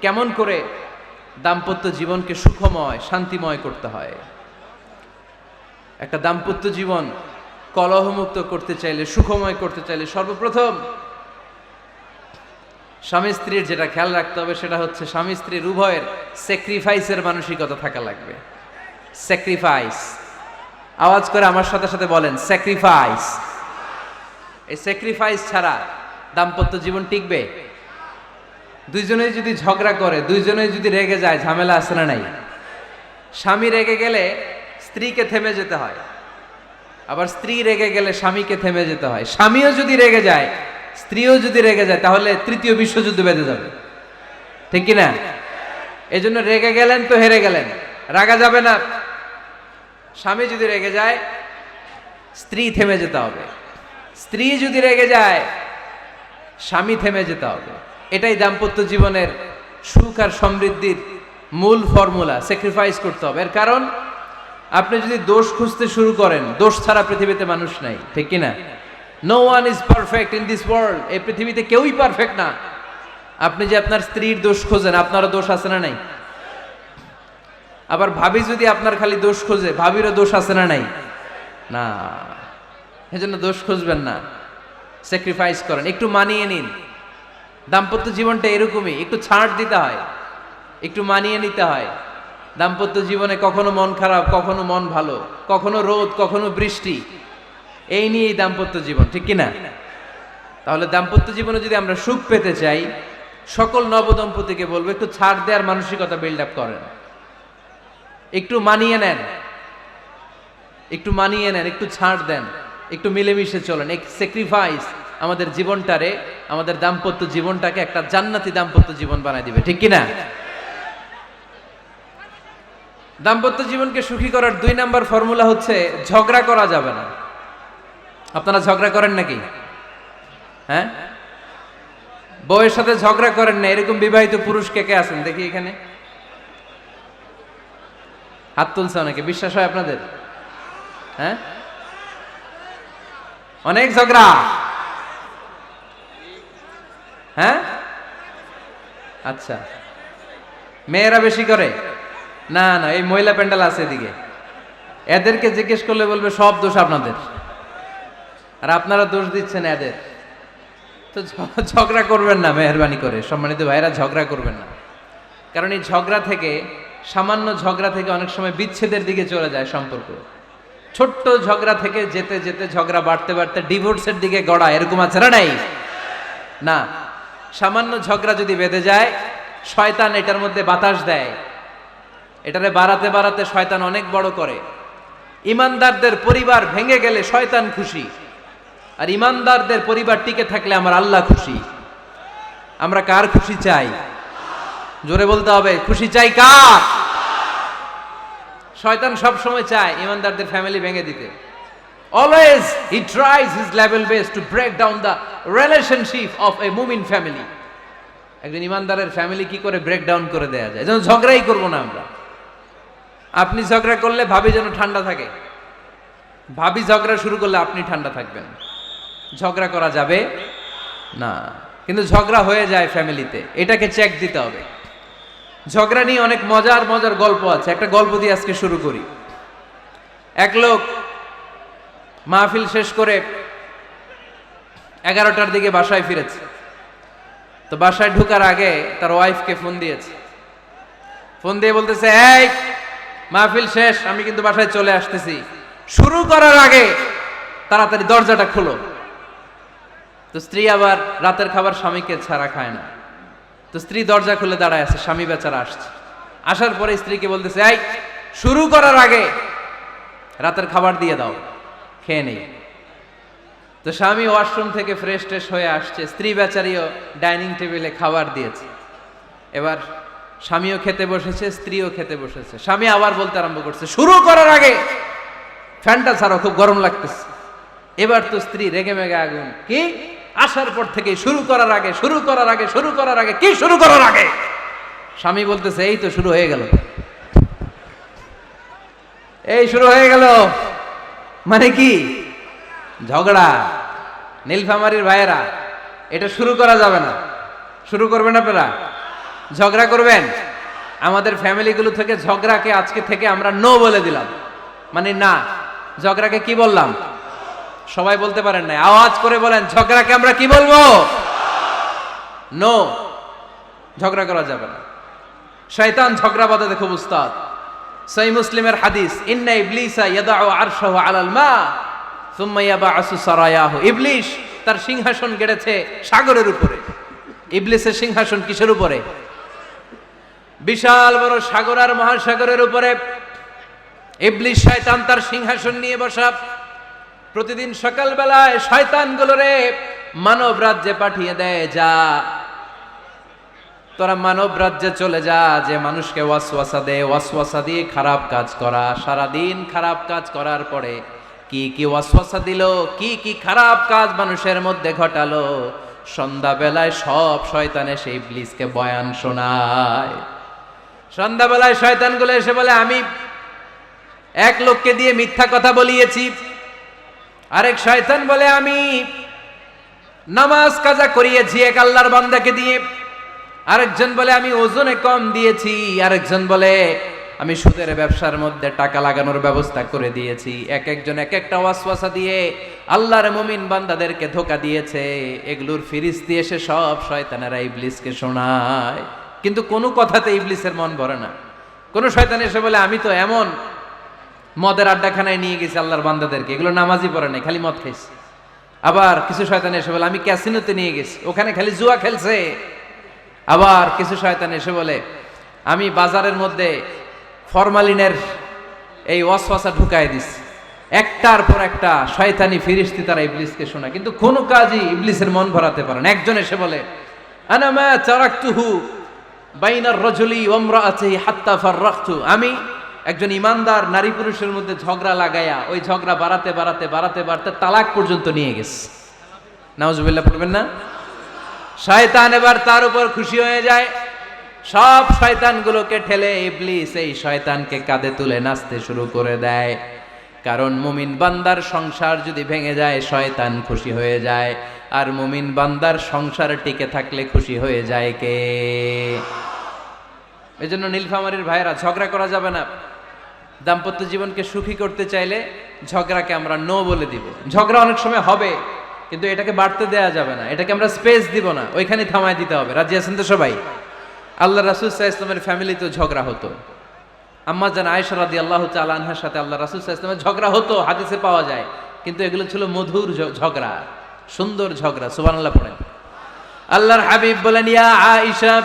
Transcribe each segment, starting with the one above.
কেমন করে দাম্পত্য জীবনকে সুখময়, শান্তিময় করতে হয়? একটা দাম্পত্য জীবন কলহমুক্ত করতে চাইলে, সুখময় করতে চাইলে সর্বপ্রথম স্বামী স্ত্রীর যেটা খেয়াল রাখতে হবে সেটা হচ্ছে স্বামী স্ত্রীর উভয়ের স্যাক্রিফাইসের মানসিকতা থাকা লাগবে। স্যাক্রিফাইস আওয়াজ করে আমার সাথে সাথে বলেন স্যাক্রিফাইস এই স্যাক্রিফাইস ছাড়া দাম্পত্য জীবন টিকবে? দুইজনেই যদি ঝগড়া করে, দুইজনেই যদি রেগে যায়, ঝামেলা আছে না নাই? স্বামী রেগে গেলে স্ত্রীকে থেমে যেতে হয়। আবার স্ত্রী রেগে গেলে স্বামীকে থেমে যেতে হয়। স্বামীও যদি রেগে যায়, স্ত্রীও যদি রেগে যায়, তাহলে তৃতীয় বিশ্বযুদ্ধ বেঁধে যাবে। ঠিক কি না এই জন্য রেগে গেলেন তো হেরে গেলেন। রাগা যাবে না। স্বামী যদি রেগে যায়, স্ত্রী থেমে যেতে হবে। স্ত্রী যদি রেগে যায়, স্বামী থেমে যেতে হবে। এটাই দাম্পত্য জীবনের সুখ আর সমৃদ্ধির মূল ফর্মুলা স্যাক্রিফাইস করতে হবে। এর কারণ, আপনি যদি দোষ খুঁজতে শুরু করেন, দোষ ছাড়া পৃথিবীতে মানুষ নাই, ঠিক কি না? One is perfect in this world এই পৃথিবীতে কেউই পারফেক্ট না। আপনি যে আপনার স্ত্রীর দোষ খোঁজেন, আপনারও দোষ আছে না নাই? আবার ভাবি যদি আপনার খালি দোষ খোঁজে, ভাবিরও দোষ আছে না নাই? না। সেজন্য দোষ খুঁজবেন না। স্যাক্রিফাইস করেন। একটু মানিয়ে নিন। দাম্পত্য জীবনটা এরকমই, একটু ছাড় দিতে হয়, একটু মানিয়ে নিতে হয়। দাম্পত্য জীবনে কখনো মন খারাপ, কখনো মন ভালো, কখনো রোদ, কখনো বৃষ্টি, এই নিয়েই দাম্পত্য জীবন, ঠিক কি না তাহলে দাম্পত্য জীবনে যদি আমরা সুখ পেতে চাই, সকল নবদম্পতিকে বলব, একটু ছাড় দেওয়ার মানসিকতা বিল্ড আপ করেন। একটু মানিয়ে নেন। একটু মানিয়ে নেন, একটু ছাড় দেন। একটু মিলেমিশে চলেন। এক স্যাক্রিফাইস আমাদের জীবনটারে, আমাদের দাম্পত্য জীবনটাকে একটা জান্নাতি দাম্পত্য জীবন বানায় দিবে, ঠিক কি না দাম্পত্য জীবনকে সুখী করার দুই নাম্বার ফর্মুলা হচ্ছে ঝগড়া করা যাবে না। আপনারা ঝগড়া করেন নাকি? হ্যাঁ? বউয়ের সাথে ঝগড়া করেন না, এরকম বিবাহিত পুরুষ কে কে আছেন? দেখি এখানে। হাত তুলছে অনেকে, বিশ্বাস হয় আপনাদের? হ্যাঁ? অনেক ঝগড়া। হ্যাঁ? আচ্ছা। মেয়েরা বেশি করে? না না, এই মহিলা প্যান্ডেল আছে এদিকে। এদেরকে জিজ্ঞেস করলে বলবে সব দোষ আপনাদের। আর আপনারা দোষ দিচ্ছেন এদের। তো ঝগড়া করবেন না মেহরবানি করে। সম্মানিত ভাইরা ঝগড়া করবেন না। কারণ এই ঝগড়া থেকে, সামান্য ঝগড়া থেকে অনেক সময় বিচ্ছেদের দিকে চলে যায় সম্পর্ক। ছোট্ট ঝগড়া থেকে যেতে যেতে ঝগড়া বাড়তে বাড়তে ডিভোর্সের দিকে গড়া, এরকম আছে না নাই? না। সামান্য ঝগড়া যদি বেঁধে যায়, শয়তান এটার মধ্যে বাতাস দেয়। এটারে বাড়াতে বাড়াতে শয়তান অনেক বড় করে। ইমানদারদের পরিবার ভেঙে গেলে শয়তান খুশি। আর ইমানদারদের পরিবার টিকে থাকলে আমার আল্লাহ খুশি। আমরা কার খুশি চাই? জোরে বলতে হবে, খুশি চাই কার? শয়তান সব সময় চায় ইমানদারদের ফ্যামিলি ভেঙে দিতে। Always he tries his level best to break down the relationship of a মুমিন ফ্যামিলি একজন ইমানদারের ফ্যামিলি কি করে ব্রেক ডাউন করে দেয়া যায়? যেন ঝগড়াই করব না আমরা। আপনি ঝগড়া করলে ভাবি যেন ঠান্ডা থাকে। ভাবি ঝগড়া শুরু করলে আপনি ঠান্ডা থাকবেন। ঝগড়া করা যাবে না। কিন্তু ঝগড়া হয়ে যায় ফ্যামিলিতে এটাকে চেক দিতে হবে। ঝগড়া নিয়ে অনেক মজার মজার গল্প আছে। একটা গল্প দিয়ে আজকে শুরু করি। এক লোক মাহফিল শেষ করে এগারোটার দিকে বাসায় ফিরেছে। তো বাসায় ঢুকার আগে তার ওয়াইফকে ফোন দিয়েছে। ফোন দিয়ে বলতেছে, এই, মাহফিল শেষ, আমি কিন্তু বাসায় চলে আসতেছি। শুরু করার আগে তাড়াতাড়ি দরজাটা খুলো। তো স্ত্রী আবার রাতের খাবার স্বামীকে ছাড়া খায় না। তো স্ত্রী দরজা খুলে দাঁড়ায় আছে, স্বামী বেচারা আসছে। আসার পরে স্ত্রীকে বলতেছে, এই, শুরু করার আগে রাতের খাবার দিয়ে দাও। খেয়ে নেই। তো স্বামী ওয়াশরুম থেকে ফ্রেশ ট্রেশ হয়ে আসছে। স্ত্রী বেচারিও ডাইনিং টেবিলে খাবার দিয়েছে। এবার স্বামীও খেতে বসেছে, স্ত্রীও খেতে বসেছে। স্বামী আবার বলতে আরম্ভ করছে, শুরু করার আগে ফ্যানটা ছাড়ো, খুব গরম লাগতেছে। এবার তো স্ত্রী রেগে মেগে আগুন, কি? আসার পর থেকে শুরু করার আগে, শুরু করার আগে, শুরু করার আগে, কি শুরু করার আগে? স্বামী বলতেছে, এই তো শুরু হয়ে গেল। এই শুরু হয়ে গেল? মানে কি? ঝগড়া। নীলফামারির ভাইয়েরা, এটা শুরু করা যাবে না। শুরু করবেন আপনারা? ঝগড়া করবেন? আমাদের ফ্যামিলিগুলো থেকে ঝগড়াকে আজকে থেকে আমরা নো বলে দিলাম। মানে না, ঝগড়াকে কি বললাম? সবাই বলতে পারেন না আওয়াজ করে বলেন, ঝগড়াকে আমরা কি বলব? নো, ঝগড়া করা যাবে না। শয়তান ঝগড়া বাঁধাতে খুব উস্তাদ। সই মুসলিমের হাদিস, ইন্না ইবলিসা ইয়াদাউ আরশাহু আলাল মা, সুম্মা ইয়াবাসু সারায়াহু। ইবলিশ তার সিংহাসন গেড়েছে সাগরের উপরে। ইবলিসের সিংহাসন কিসের উপরে? বিশাল বড় সাগর আর মহাসাগরের উপরে। ইবলিশ শয়তান তার সিংহাসন নিয়ে বসা। প্রতিদিন সকালবেলায় শয়তানগুলোরে মানব রাজ্যে পাঠিয়ে দেয়, যা তোরা মানব রাজ্যে চলে যা, যে মানুষকে ওয়াসওয়াসা দে। ওয়াসওয়াসা দিয়ে খারাপ কাজ করা। সারাদিন খারাপ কাজ করার পরে কি কি ওয়াসওয়াসা দিল, কি কি খারাপ কাজ মানুষের মধ্যে ঘটালো। সন্ধ্যাবেলায় সব শয়তানে সেই ইবলিসকে বয়ান শোনায়। সন্ধ্যাবেলায় শয়তানগুলো এসে বলে, আমি এক লোককে দিয়ে মিথ্যা কথা বলিয়েছি। আরেক শয়তান বলে, আমি নামাজ কাজা করিয়েছি এক আল্লাহর বান্দাকে দিয়ে। আরেকজন বলে, আমি ওজনে কম দিয়েছি। আরেকজন বলে, আমি সুদের ব্যবসার মধ্যে টাকা লাগানোর ব্যবস্থা করে দিয়েছি। এক একজন এক একটা ওয়াসওয়াসা দিয়ে আল্লাহর মুমিন বান্দাদেরকে ধোকা দিয়েছে। এগুলোর ফিরিস্তি এসে সব শয়তানেরা ইবলিসকে শোনায়। কিন্তু কোনো কথাতে ইবলিসের মন ভরে না। কোন শয়তান এসে বলে, আমি তো এমন মদের আড্ডাখানায় নিয়ে গেছি আল্লাহর বান্দাদেরকে। এগুলো নামাজই পড়ে নাই, খালি মদ খাইছে। আবার কিছু শয়তান এসে বলে, আমি ক্যাসিনোতে নিয়ে গেছি। ওখানে খালি জুয়া খেলছে। আবার কিছু শয়তান এসে বলে, আমি বাজারের মধ্যে ফরমালিনের এই ওয়াসওয়াসা ঢুকাই দিস একটার পর একটা শয়তানি ফিরিস্তি তারা ইবলিসকে শোনা কিন্তু কোনো কাজই ইবলিসের মন ভরাতে পারে না। একজন এসে বলে বাইনার রজলি হাত্তা ফাররাকতু। আমি একজন ইমানদার নারী পুরুষের মধ্যে ঝগড়া লাগায়া ওই ঝগড়া বাড়াতে বাড়াতে বাড়াতে বাড়াতে তালাক পর্যন্ত নিয়ে গেছে। নাউজুবিল্লাহ, পড়বেন না? শয়তান এবার তার উপর খুশি হয়ে যায়। সব শয়তানগুলোকে ঠেলে ইবলিস এই শয়তানকে কাঁধে তুলে নাচতে শুরু করে দেয়। কারণ মুমিন বান্দার সংসার যদি ভেঙে যায়, শয়তান খুশি হয়ে যায়। আর মুমিন বান্দার সংসার টিকে থাকলে খুশি হয়ে যায় কে? এই জন্য নীলফামারীর ভাইয়েরা, ঝগড়া করা যাবে না। দাম্পত্য জীবনকে সুখী করতে চাইলে ঝগড়াকে আমরা নো বলে দিব। ঝগড়া অনেক সময় হবে। কিন্তু এটাকে বাড়তে দেয়া যাবে না। এটাকে আমরা স্পেস দিব না। ওইখানে থামায় দিতে হবে। রাজি আছেন তো সবাই? আল্লাহ রাসুল সাহা ইসলামের ফ্যামিলিতেও ঝগড়া হতো। আম্মা জান আয়েশা রাদি আল্লাহ আনহার সাথে আল্লাহ রাসুল সাহা ইসলামের ঝগড়া হতো, হাদিসে পাওয়া যায়। কিন্তু এগুলো ছিল মধুর ঝগড়া, সুন্দর ঝগড়া সুবান আল্লাহ পড়েন। আল্লাহর হাবিব বলেন, ইয়া আয়েশা,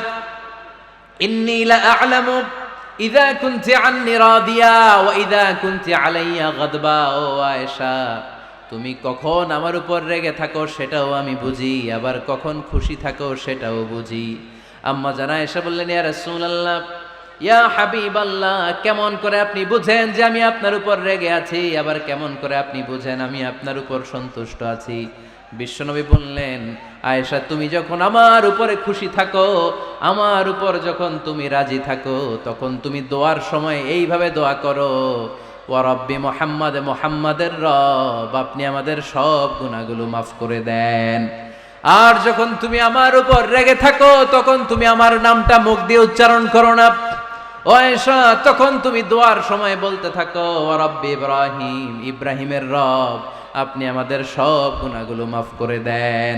ইন্নী লা আ'লামু ইযা কুনতি আন্নি রাদিয়া ওয়া ইযা কুনতি আলাইয়া গাদবা, ও আয়েশা। তুমি কখন আমার উপর রেগে থাকো সেটাও আমি বুঝি, আবার কখন খুশি থাকো সেটাও বুঝি। আম্মা জানা এসে বললেন, ইয়া রাসূলুল্লাহ, ইয়া হাবিবাল্লাহ, কেমন করে আপনি বুঝেন যে আমি আপনার উপর রেগে আছি, আবার কেমন করে আপনি বুঝেন আমি আপনার উপর সন্তুষ্ট আছি? বিশ্বনবী বললেন, আয়েশা, তুমি যখন আমার উপরে খুশি থাকো, আমার উপর যখন তুমি রাজি থাকো, তখন তুমি দোয়ার সময় এইভাবে দোয়া করো। ও রব্বি মোহাম্মদ, মোহাম্মদের রব, আপনি আমাদের সব গুণাগুলো মাফ করে দেন। আর যখন তুমি আমার উপর রেগে থাকো, তখন তুমি আমার নামটা মুখ দিয়ে উচ্চারণ করো না। ও আয়েশা, তখন তুমি দোয়ার সময় বলতে থাকো রব্বি ইব্রাহিম, ইব্রাহিমের রব, আপনি আমাদের সব গুণাগুলো মাফ করে দেন।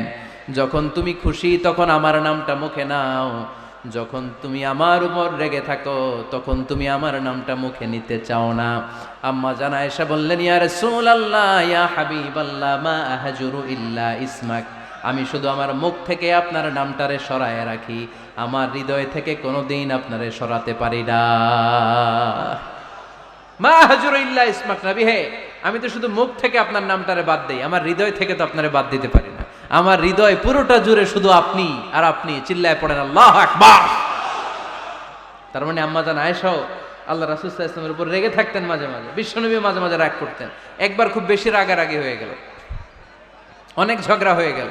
যখন তুমি খুশি, তখন আমার নামটা মুখে নাও। যখন তুমি আমার উপর রেগে থাকো, তখন তুমি আমার নামটা মুখে নিতে চাও না। আম্মা জানা এসে বললেন রাসূলুল্লাহ, ইয়া মা ইসমাক। আমি শুধু আমার মুখ থেকে আপনার নামটারে সরায় রাখি। আমার হৃদয় থেকে কোনোদিন আপনারে সরাতে পারি না। মা হাজুর ইল্লা ইসমাক নবী হে, আমি তো শুধু মুখ থেকে আপনার নামটারে বাদ দেই, আমার হৃদয় থেকে তো আপনারে বাদ দিতে পারি আমার হৃদয় পুরোটা জুড়ে শুধু আপনি আর আপনি চিল্লায় পড়েন, আল্লাহ আকবার। তার মানে আম্মা জান আয়েশাও আল্লাহ রাসুল ইসলামের উপর রেগে থাকতেন মাঝে মাঝে, বিশ্বনবী মাঝে মাঝে রাগ করতেন। একবার খুব বেশি রাগারাগি হয়ে গেল, অনেক ঝগড়া হয়ে গেল।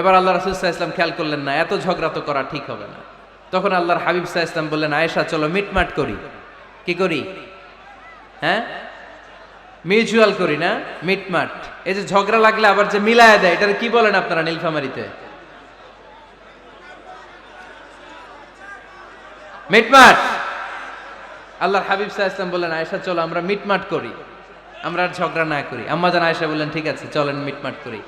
এবার আল্লাহ রাসুল ইসলাম খেয়াল করলেন, না, এত ঝগড়া তো করা ঠিক হবে না। তখন আল্লাহর হাবিব সাহা ইসলাম বললেন, আয়েশা, চলো মিটমাট করি। কি করি? হ্যাঁ? মিউচুয়াল করি না মিটমাট এই যে ঝগড়া লাগলে আবার যে মিলায় দেয়, এটার কি বলেন আপনারা নীলফামারিতে? মিটমাট আল্লাহর হাবিব সাহা ইসলাম বললেন, আয়েশা, চলো, আমরা মিটমাট করি। আমরা আর ঝগড়া না করি। আম্মা জান, আয়েশা বললেন, ঠিক আছে, চলেন মিটমাট করি।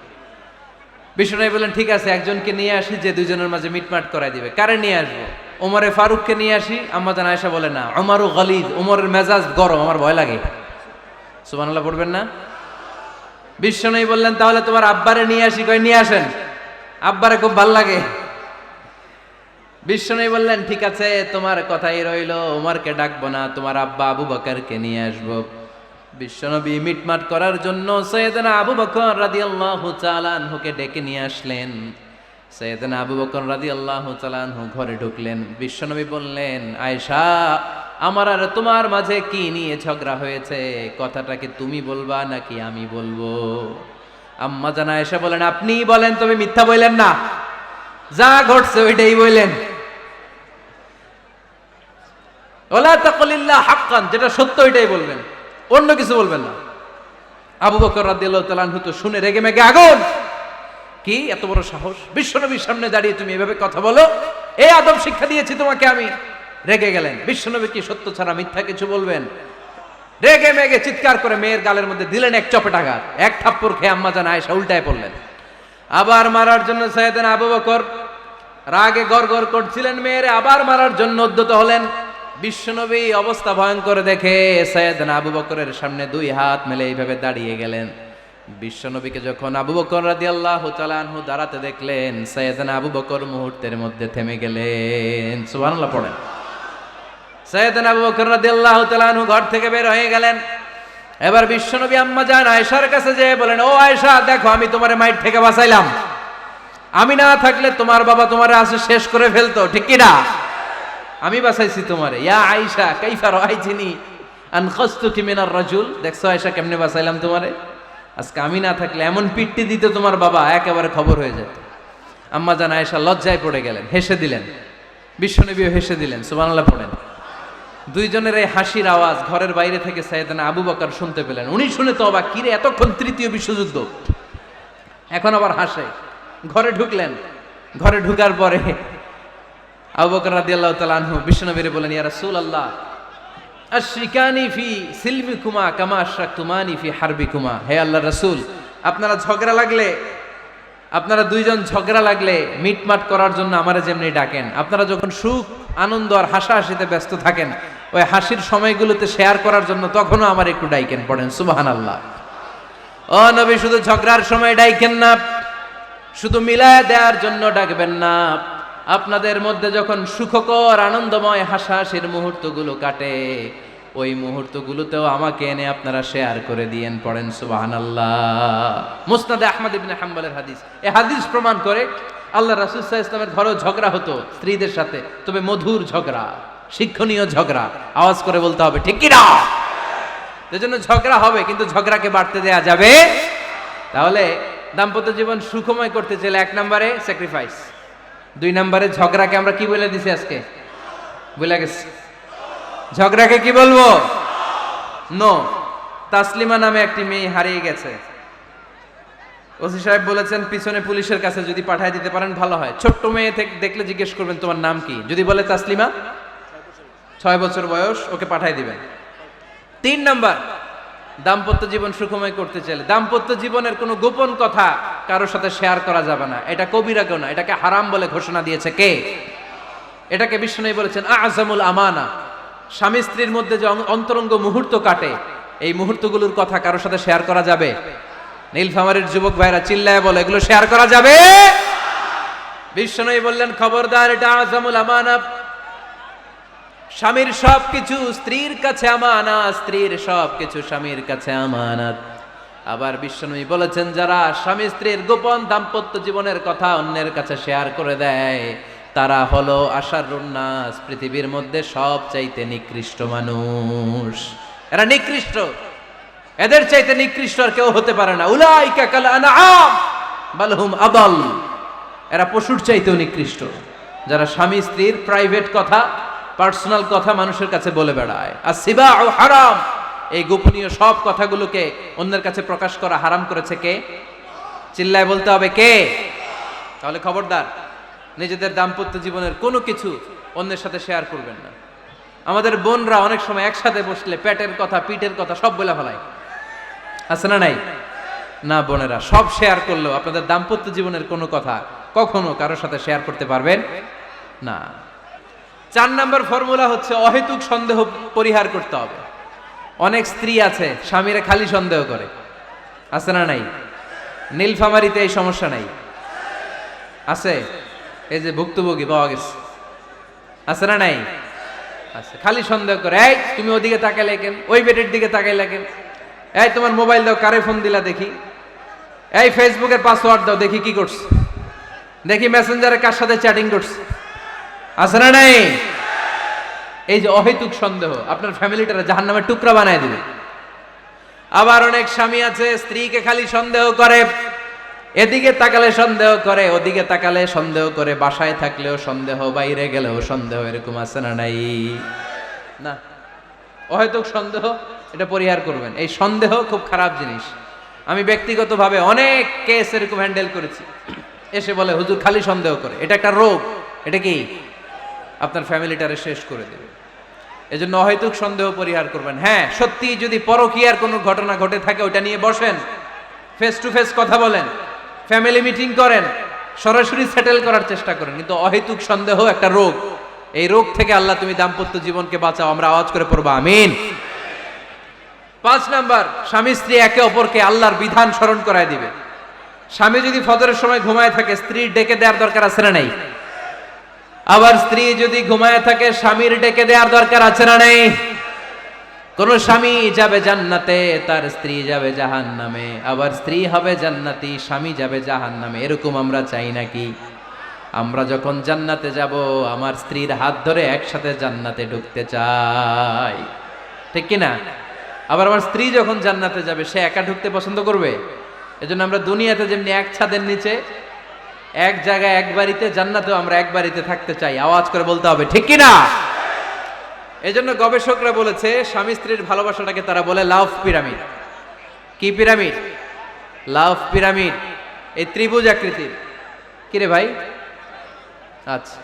বিষ্ণু বললেন, ঠিক আছে, একজনকে নিয়ে আসি, যে দুজনের মাঝে মিটমাট করাই দিবে। কারে নিয়ে আসব? ওমরে ফারুককে নিয়ে আসি। আম্মা জান, আয়েশা বলে না আমারও গলিদ ওমরের মেজাজ গরম, আমার ভয় লাগে সুবহানাল্লাহ, পড়বেন না? বিষ্ণু বললেন, তাহলে তোমার আব্বারে নিয়ে আসি। কই নিয়ে আসেন। আব্বারে খুব ভালো লাগে। বিষ্ণু বললেন, ঠিক আছে, তোমার কথাই রইল। ওমরকে ডাকবো না, তোমার আব্বা আবু বকরকে নিয়ে আসব। বিশ্বনবী মিটমাট করার জন্য সৈয়দনা আবু বকর ডেকে নিয়ে আসলেন। সৈয়দনা আবু বকর রাদিয়াল্লাহু তাআলা আনহু ঘরে ঢুকলেন। বিশ্বনবী বললেন, আয়েশা আমার আর তোমার মাঝে কি নিয়ে ঝগড়া হয়েছে? কথাটা কি তুমি বলবা নাকি আমি বলব? আম্মা জানা আয়েশা বলেন আপনিই বলেন, তবে মিথ্যা বললেন না। যা ঘটছে ওইটাই বললেন। ওলা তাকলিল্লাহ হাক্কান, যেটা সত্য ওইটাই বলবেন। অন্য কিছু বলবেন না। আবু বকর রাদিয়াল্লাহু তাআলা তো শুনে রেগে মেগে আগুন। কি, এত বড় সাহস? বিশ্বনবীর সামনে দাঁড়িয়ে তুমি এভাবে কথা বলো? এই আদব শিক্ষা দিয়েছি তোমাকে আমি। রেগে গেলেন। বিশ্বনবী কি সত্য ছাড়া মিথ্যা কিছু বলবেন? রেগে মেগে চিৎকার করে মেয়ের গালের মধ্যে দিলেন এক চপেটাঘাত। এক থাপ্পড় খেয়ে আম্মা জান আয়েশা উল্টায় পড়লেন। আবার মারার জন্য সৈয়দান আবু বকর রাগে গড় গড় করছিলেন মেয়েরে, আবার মারার জন্য উদ্যত হলেন। বিশ্বনবী অবস্থা ভয়ঙ্কর দেখে সৈয়দান আবু বকরের সামনে দুই হাত মেলে এইভাবে দাঁড়িয়ে গেলেন। বিশ্বনবীকে যখন আবু বকর রাদিয়াল্লাহু তাআলা আনহু দাঁড়াতে দেখলেন, সৈয়দান আবু বকর মুহূর্তের মধ্যে থেমে গেলেন। সুবহানাল্লাহ পড়েন। সৈয়দান আবু বকর রাদিয়াল্লাহু তাআলা আনহু ঘর থেকে বের হয়ে গেলেন। এবার বিশ্বনবী আম্মা যান আয়েশার কাছে যেয়ে বলেন, ও আয়েশা, দেখো আমি তোমার মাইট থেকে বাঁচাইলাম। আমি না থাকলে তোমার বাবা তোমার আসে শেষ করে ফেলতো, ঠিক কি না? আমি বাঁচাইছি তোমারে। ইয়া আয়েশা, কাইফা রাইজিনি আন খাসতুকি মিনার রাজুল? দেখছ আয়েশা, কেমনে বাঁচাইলাম তোমারে? আজকে আমি না থাকলে এমন পিট্টি দিত তোমার বাবা, একেবারে খবর হয়ে যেত। আম্মা জান আয়েশা লজ্জায় পড়ে গেলেন, হেসে দিলেন। বিশ্বনবীও হেসে দিলেন, সুবহানাল্লাহ পড়েন। দুইজনের এই হাসির আওয়াজ ঘরের বাইরে থেকে সাইয়েদানা আবু বকর শুনতে পেলেন। উনি শুনে তো অবাক, কিরে, এতক্ষণ তৃতীয় বিশ্বযুদ্ধ? এখন আবার হাসে। ঘরে ঢুকলেন। ঘরে ঢুকার পরে আবু বকর রাদিয়াল্লাহু তাআলা আনহু বিশ্বনবীরে বলেন ইয়া রাসূলুল্লাহ, আশরিকানি ফি সিলমিকুমা কামা আশরাকতুমানি ফি হারবিকুমা? হে আল্লাহর রাসূল, আপনারা ঝগড়া লাগলে আপনারা দুইজন ঝগড়া লাগলে মিটমাট করার জন্য আমারে যেমনি ডাকেন। আপনারা যখন সুখ, আনন্দ আর হাসাহাসিতে ব্যস্ত থাকেন, ওই হাসির সময়গুলোতে শেয়ার করার জন্য তখনও আমার একটু ডাইকেন পড়েন সুবাহান আল্লাহ ও নবী, শুধু ঝগড়ার সময় ডাইকেন না, শুধু মিলায় দেওয়ার জন্য ডাকবেন না। আপনাদের মধ্যে যখন সুখকর, আনন্দময়, হাসাহাসির মুহূর্তগুলো কাটে ওই মুহূর্তগুলোতেও আমাকে এনে আপনারা শেয়ার করে দিয়েন, পড়েন সুবাহান আল্লাহ মুসনাদে আহমদ ইবনে হাম্বলের হাদিস। এ হাদিস প্রমাণ করে আল্লাহ রাসুল সাহা ইসলামের ঘরেও ঝগড়া হতো স্ত্রীদের সাথে, তবে মধুর ঝগড়া, শিক্ষণীয় ঝগড়া, আওয়াজ করে বলতে হবে, ঠিক কিনা? জন্য ঝগড়া হবে, কিন্তু ঝগড়াকে বাড়তে দেয়া যাবে। তাহলে দাম্পত্য জীবন সুখময় করতে চাইলে এক নম্বরে স্যাক্রিফাইস দুই নম্বরে ঝগড়াকে আমরা কি বলে দিছি আজকে? বলে গেছি। ঝগড়াকে কি বলব? নো তাসলিমা নামে একটি মেয়ে হারিয়ে গেছে। ওসি সাহেব বলেছেন, পিছনে পুলিশের কাছে যদি পাঠায় দিতে পারেন, ভালো হয়। ছোট্ট মেয়ে দেখলে জিজ্ঞেস করবেন, তোমার নাম কি? যদি বলে তাসলিমা, ছয় বছর বয়স, ওকে পাঠায় দিবেন। তিন নাম্বার, দাম্পত্য জীবন সুখময় করতে চাইলে। দাম্পত্য জীবনের কোনো গোপন কথা কারোর সাথে শেয়ার করা যাবে না। এটা কবিরা কেউ না এটাকে হারাম বলে ঘোষণা দিয়েছে কে? এটাকে বিশ্ব বিষ্ণু বলেছেন আজমুল আমানা। স্বামী স্ত্রীর মধ্যে যে অন্তরঙ্গ মুহূর্ত কাটে, এই মুহূর্তগুলোর কথা কারোর সাথে শেয়ার করা যাবে? নীলফামারের যুবক ভাইরা চিল্লায় বলে, এগুলো শেয়ার করা যাবে? বিষ্ণু বললেন, খবরদার, এটা আজমুল আমানা স্বামীর সব কিছু স্ত্রীর কাছে আমানা স্ত্রীর সব কিছু স্বামীর কাছে আমানত। আবার বিশ্বনবী বলেছেন, যারা স্বামী স্ত্রীর গোপন দাম্পত্য জীবনের কথা অন্যের কাছে শেয়ার করে দেয় তারা হলো আশার রুন্নাস পৃথিবীর মধ্যে সব চাইতে নিকৃষ্ট মানুষ। এরা নিকৃষ্ট। এদের চাইতে নিকৃষ্ট আর কেউ হতে পারে না। কাল আনআম বালহুম আবাল এরা পশুর চাইতেও নিকৃষ্ট। যারা স্বামী, স্ত্রীর প্রাইভেট কথা, পার্সোনাল কথা মানুষের কাছে বলে বেড়ায়। আর সিবা ও হারাম, এই গোপনীয় সব কথাগুলোকে অন্যের কাছে প্রকাশ করা হারাম করেছে কে? চিল্লায় বলতে হবে কে? তাহলে খবরদার নিজেদের দাম্পত্য জীবনের কোনো কিছু অন্যের সাথে শেয়ার করবেন না। আমাদের বোনরা অনেক সময় একসাথে বসলে পেটের কথা, পিঠের কথা সব বলে ফেলায়। আছে না নাই? না, বোনেরা, সব শেয়ার করলেও আপনাদের দাম্পত্য জীবনের কোনো কথা কখনো কারোর সাথে শেয়ার করতে পারবেন না। চার নাম্বার ফর্মুলা হচ্ছে অহেতুক সন্দেহ পরিহার করতে হবে। অনেক স্ত্রী আছে, স্বামীরা খালি সন্দেহ করে। আছে না নাই? নীলফামারিতে এই সমস্যা নাই। আছে? এই যে ভুক্তভোগী পাওয়া গেছে। আছে না নাই? আচ্ছা খালি সন্দেহ করে, এই, তুমি ওদিকে তাকাইলে কেন? ওই বেডের দিকে তাকাইলে কেন? এই, তোমার মোবাইল দাও, কারে ফোন দিলা দেখি? এই, ফেসবুকের পাসওয়ার্ড দাও, দেখি কি করছে? দেখি মেসেঞ্জারে কার সাথে চ্যাটিং করছে? আছে না নাই? এই যে অহেতুক সন্দেহ, আপনার ফ্যামিলিটারা জাহান নামে টুকরা বানায় দিবে। আবার অনেক স্বামী আছে, স্ত্রীকে খালি সন্দেহ করে এদিকে তাকালে সন্দেহ করে, ওদিকে তাকালে সন্দেহ করে, বাসায় থাকলেও সন্দেহ, বাইরে গেলেও সন্দেহ, এরকম আছে না নাই? না। অহেতুক সন্দেহ, এটা পরিহার করবেন। এই সন্দেহ খুব খারাপ জিনিস। আমি ব্যক্তিগতভাবে অনেক কেস এরকম হ্যান্ডেল করেছি। এসে বলে, হুজুর, খালি সন্দেহ করে। এটা একটা রোগ। এটা কি? আপনার ফ্যামিলিটারে শেষ করে দেবে। এজন্য অহেতুক সন্দেহ পরিহার করবেন। হ্যাঁ সত্যি যদি পরকীয়ার কোনো ঘটনা ঘটে থাকে ওটা নিয়ে বসেন। ফেস টু ফেস কথা বলেন। ফ্যামিলি মিটিং করেন, সরাসরি সেটেল করার চেষ্টা করেন, কিন্তু অহেতুক সন্দেহ একটা রোগ। এই রোগ থেকে আল্লাহ তুমি দাম্পত্য জীবনকে বাঁচাও, আমরা আওয়াজ করে পড়ব, আমিন। পাঁচ নাম্বার, স্বামী স্ত্রী একে অপরকে আল্লাহর বিধান স্মরণ করায় দিবে। স্বামী যদি ফজরের সময় ঘুমায় থাকে স্ত্রীর ডেকে দেওয়ার দরকার আছে না নেই? আবার স্ত্রী যদি ঘুমায় থাকে, স্বামীর ডেকে দেওয়ার দরকার আছে না নেই? কোন স্বামী যাবে জান্নাতে, তার স্ত্রী যাবে জাহান নামে আবার স্ত্রী হবে জান্নাতি, স্বামী যাবে জাহান নামে এরকম আমরা চাই নাকি? আমরা যখন জান্নাতে যাব, আমার স্ত্রীর হাত ধরে একসাথে জান্নাতে ঢুকতে চাই। ঠিক কি না? আবার আমার স্ত্রী যখন জান্নাতে যাবে, সে একা ঢুকতে পছন্দ করবে? এজন্য আমরা দুনিয়াতে যেমনি এক ছাদের নিচে, এক জায়গায় এক বাড়িতে, জান্নাতেও আমরা এক বাড়িতে থাকতে চাই। আওয়াজ করে বলতে হবে, ঠিক কি না? এজন্য গবেষকরা বলেছে, স্বামী স্ত্রীর ভালোবাসাটাকে তারা বলে লাভ পিরামিড। কি পিরামিড? Love pyramid. এই ত্রিভুজ আকৃতির। কিরে ভাই? আচ্ছা।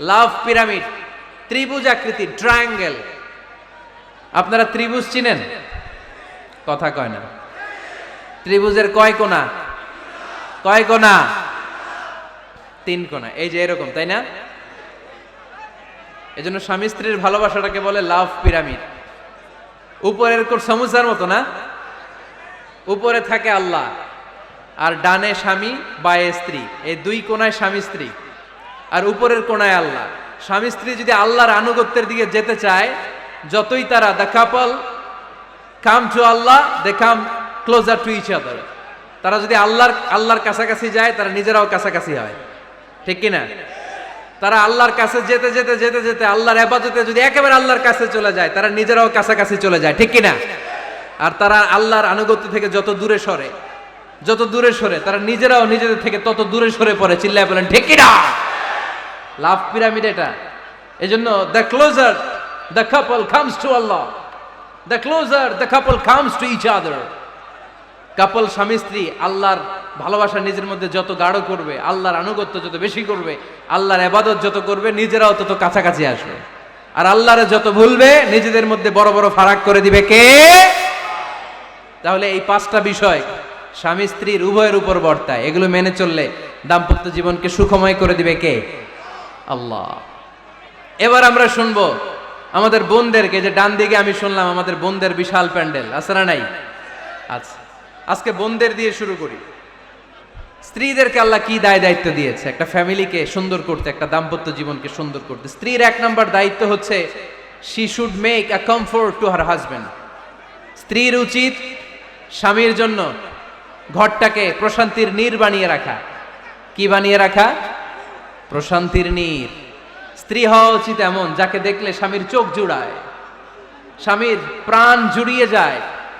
Love pyramid. ত্রিভুজ আকৃতি ট্রায়াঙ্গেল। আপনারা ত্রিভুজ চিনেন? কথা কয় না। ত্রিভুজের কয় কোনা কয় কোনা তিন কোনা এই যে এরকম, তাই না? এজন্য স্বামী স্ত্রীর ভালোবাসাটাকে বলে লাভ পিরামিড। উপরের সমুচার মতো না? উপরে থাকে আল্লাহ, আর ডানে স্বামী, বায়ে স্ত্রী। এই দুই কোনায় স্বামী স্ত্রী, আর উপরের কোনায় আল্লাহ। স্বামী স্ত্রী যদি আল্লাহর আনুগত্যের দিকে যেতে চায়, যতই তারা the couple come to Allah they come closer to each other তারা যদি আল্লাহর আল্লাহর কাছাকাছি যায়, তারা নিজেরাও কাছাকাছি হয়। ঠিক কি না তারা আল্লাহর কাছে যেতে যেতে যেতে যেতে আল্লাহর এবাজতে যদি একেবারে আল্লাহর কাছে চলে যায়, তারা নিজেরাও কাছাকাছি চলে যায়, ঠিক কি না আর তারা আল্লাহর আনুগত্য থেকে যত দূরে সরে, যত দূরে সরে, তারা নিজেরাও নিজেদের থেকে তত দূরে সরে পড়ে, চিল্লায় বলেন, ঠিক কি না লাভ পিরামিড এটা। এই জন্য the closer the couple comes to Allah the closer the couple comes to each other couple স্বামী স্ত্রী, আল্লাহর ভালোবাসা নিজের মধ্যে যত গাঢ় করবে, আল্লাহর আনুগত্য যত বেশি করবে, আল্লাহর এবাদত যত করবে, নিজেরাও তত কাছাকাছি আসবে। আর আল্লাহরে যত ভুলবে, নিজেদের মধ্যে বড় বড় ফারাক করে দিবে কে? তাহলে এই পাঁচটা বিষয় স্বামী স্ত্রীর উভয়ের উপর বর্তায়। এগুলো মেনে চললে দাম্পত্য জীবনকে সুখময় করে দিবে কে? আল্লাহ। এবার আমরা শুনব আমাদের বোনদেরকে, যে ডান দিকে আমি শুনলাম আমাদের বোনদের বিশাল প্যান্ডেল, আছে না নাই? আচ্ছা। আজকে বোনদের দিয়ে শুরু করি। স্ত্রীদেরকে আল্লাহ কি দায় দায়িত্ব দিয়েছে? একটা ফ্যামিলিকে সুন্দর করতে, একটা দাম্পত্য জীবনকে সুন্দর করতে। স্ত্রীর এক নম্বর দায়িত্ব হচ্ছে she should make a comfort to her husband স্ত্রীর উচিত স্বামীর জন্য ঘরটাকে প্রশান্তির নীর বানিয়ে রাখা। কি বানিয়ে রাখা? প্রশান্তির নীর। স্ত্রী হওয়া উচিত এমন, যাকে দেখলে স্বামীর চোখ জুড়ায়। স্বামীর প্রাণ জুড়িয়ে যায়।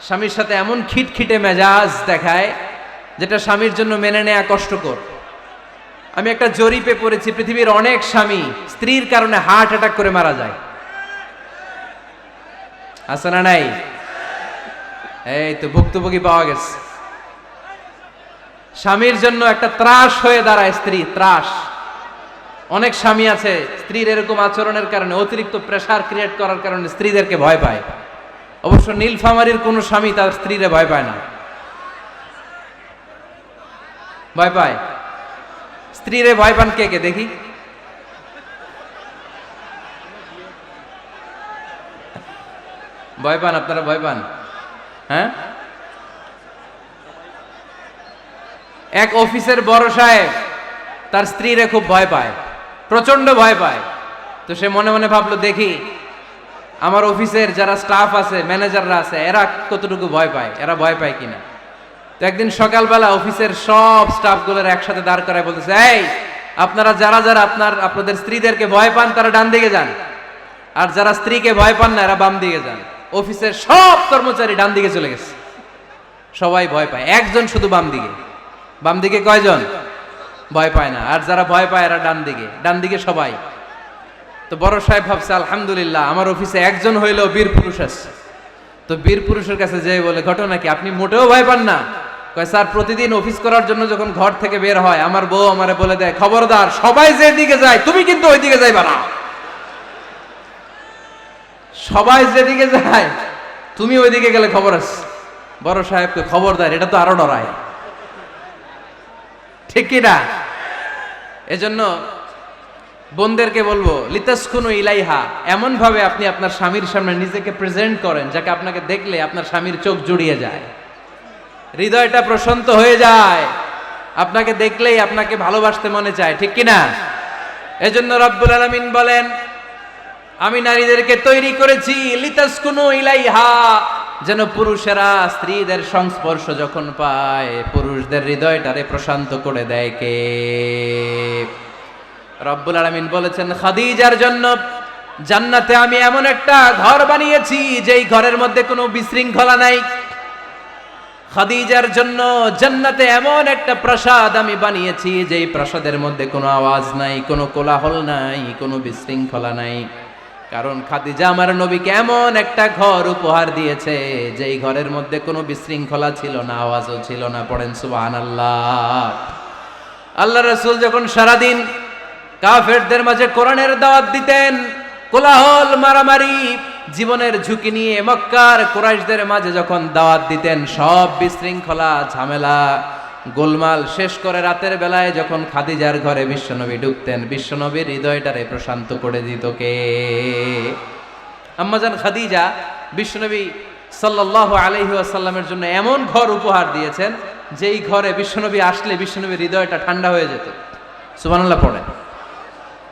স্বামীর সাথে এমন খিটখিটে মেজাজ দেখায় যেটা স্বামীর জন্য মেনে নেয়া কষ্টকর। আমি একটা জরিপে পড়েছি, পৃথিবীর অনেক স্বামী স্ত্রীর কারণে হার্ট অ্যাটাক করে মারা যায়। আছে না নাই? এই তো ভুক্তভোগী পাওয়া গেছে। স্বামীর জন্য একটা ত্রাস হয়ে দাঁড়ায় স্ত্রী, ত্রাস। অনেক স্বামী আছে, স্ত্রীর এরকম আচরণের কারণে অতিরিক্ত প্রেসার ক্রিয়েট করার কারণে স্ত্রীদেরকে ভয় পায়। অবশ্য নীলফামারির কোনো স্বামী তার স্ত্রীরে ভয় পায় না। ভয় পায়? স্ত্রীরে ভয় পান কে কে? দেখি। ভয় পান? আপনারা ভয় পান? হ্যাঁ? এক অফিসের বড় সাহেব তার স্ত্রীরে খুব ভয় পায় প্রচণ্ড ভয় পায়। তো সে মনে মনে ভাবলো, দেখি আমার অফিসের যারা স্টাফ আছে ম্যানেজাররা আছে, এরা কতটুকু ভয় পায়? এরা ভয় পায় কিনা? তো একদিন সকালবেলা অফিসের সব স্টাফগুলোর একসাথে দাঁড় করায় বলতেছে, এই, আপনারা যারা যারা আপনার, আপনাদের স্ত্রীদেরকে ভয় পান, তারা ডান দিকে যান। আর যারা স্ত্রীকে ভয় পান না, এরা বাম দিকে যান। অফিসের সব কর্মচারী ডান দিকে চলে গেছে। সবাই ভয় পায়। একজন শুধু বাম দিকে। বাম দিকে কয়জন? ভয় পায় না। আর যারা ভয় পায়, এরা ডান দিকে। ডান দিকে সবাই। তো বড় সাহেব ভাবছে, আলহামদুলিল্লাহ, আমার অফিসে একজন হইলেও বীর পুরুষ আছে। তো বীর পুরুষের কাছে যেয়ে বলে, ঘটনা কি? আপনি মোটেও ভয় পান না? কয়, স্যার, প্রতিদিন অফিস করার জন্য যখন ঘর থেকে বের হয়, আমার বউ আমারে বলে দেয়, খবরদার, সবাই যে দিকে যায়, তুমি কিন্তু ওই দিকে যাইবা না। সবাই যেদিকে যায়, তুমি ওইদিকে গেলে খবর আছে। বড় সাহেবকে খবর দেয় এটা তো আরও ডরায়। ঠিক কি না? এজন্য বোনদেরকে বলব লিতাসকুনু ইলাইহা এমন ভাবে আপনি আপনার স্বামীর সামনে নিজেকে প্রেজেন্ট করেন, যাকে আপনাকে দেখলে আপনার স্বামীর চোখ জুড়িয়ে যায়। হৃদয়টা প্রশান্ত হয়ে যায়। আপনাকে দেখলেই আপনাকে ভালোবাসতে মনে চায়, ঠিক কি না এজন্য রব্বুল আলামিন বলেন, আমি নারীদেরকে তৈরি করেছি লিতাসকুনু ইলাইহা যেন পুরুষেরা স্ত্রীদের সংস্পর্শ যখন পায়, পুরুষদের হৃদয়টারে প্রশান্ত করে দেয় কে? রব্বুল আলামিন বলেছেন, খাদিজার জন্য জান্নাতে আমি এমন একটা ঘর বানিয়েছি, যেই ঘরের মধ্যে কোনো বিশৃঙ্খলা নাই। খাদিজার জন্য জান্নাতে এমন একটা প্রাসাদ আমি বানিয়েছি, যেই প্রাসাদের মধ্যে কোনো আওয়াজ নাই, কোনো কোলাহল নাই, কোনো বিশৃঙ্খলা নাই। কারণ খাদিজা আমার নবীকে এমন একটা ঘর উপহার দিয়েছে, যেই ঘরের মধ্যে কোনো বিশৃঙ্খলা ছিল না, আওয়াজও ছিল না, পড়েন সুবহান আল্লাহ আল্লাহ রসুল যখন সারাদিন কাফেরদের মাঝে কোরআনের দাওয়াত দিতেন। কোলাহল, মারামারি, জীবনের ঝুঁকি নিয়ে মক্কার কোরাইশদের মাঝে যখন দাওয়াত দিতেন, সব বিশৃঙ্খলা, ঝামেলা, গোলমাল শেষ করে রাতের বেলায় যখন খাদিজার ঘরে বিশ্বনবী ঢুকতেন, বিশ্বনবীর হৃদয়টারে প্রশান্ত করে দিত কে? আম্মাজান খাদিজা বিশ্বনবী সাল্লাহ আলহি আসাল্লামের জন্য এমন ঘর উপহার দিয়েছেন, যেই ঘরে বিশ্বনবী আসলে বিশ্বনবীর হৃদয়টা ঠান্ডা হয়ে যেত। সুবহানাল্লাহ পড়ে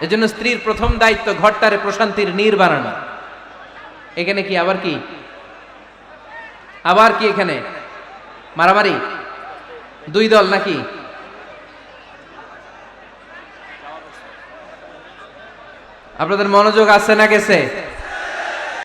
এজন্য স্ত্রীর প্রথম দায়িত্ব ঘরটারে প্রশান্তির নীর বানানো। এখানে কি আবার কি? আবার কি এখানে? মারামারি? দুই দল নাকি? আপনাদের মনোযোগ আছে না গেছে?